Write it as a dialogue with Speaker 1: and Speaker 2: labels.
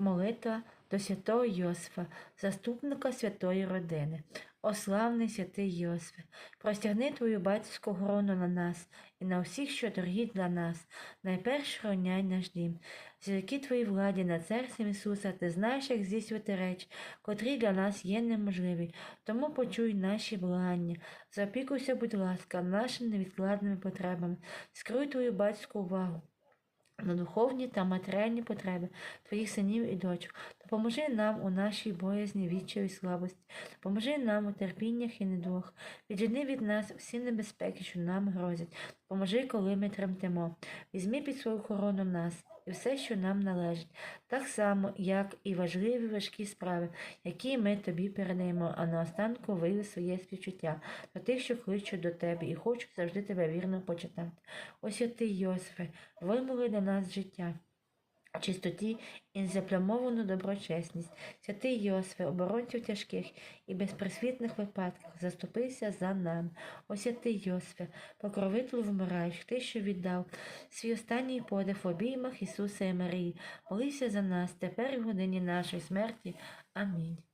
Speaker 1: Молитва до святого Йосифа, заступника святої родини. О славний святий Йосифе, простягни твою батьківську грону на нас і на всіх, що дорогі для нас. Найперше хороняй наш дім. Завдяки твоїй владі над серцем Ісуса, ти знаєш, як здійснювати речі, котрі для нас є неможливі. Тому почуй наші благання. Запікуйся, будь ласка, нашими невідкладними потребами. Скеруй твою батьківську увагу на духовні та матеріальні потреби твоїх синів і дочок. Допоможи нам у нашій боязні, відчаю і слабості. Допоможи нам у терпіннях і недугах. Віджени від нас всі небезпеки, що нам грозять. Допоможи, коли ми тремтемо. Візьми під свою охорону нас і все, що нам належить, так само, як і важливі важкі справи, які ми тобі передаємо, а наостанку вияви своє співчуття до тих, що кличуть до тебе і хочуть завжди тебе вірно почитати. Ось ти, Йосифе, вимови до нас життя. Чистоті і заплямовану доброчесність, святий Йосифе, оборонців тяжких і безприсвітних випадках, заступися за нами. О святий Йосифе, покровителю вмираючих, ти, що віддав свій останній подих в обіймах Ісуса і Марії, молися за нас тепер і в годині нашої смерті. Амінь.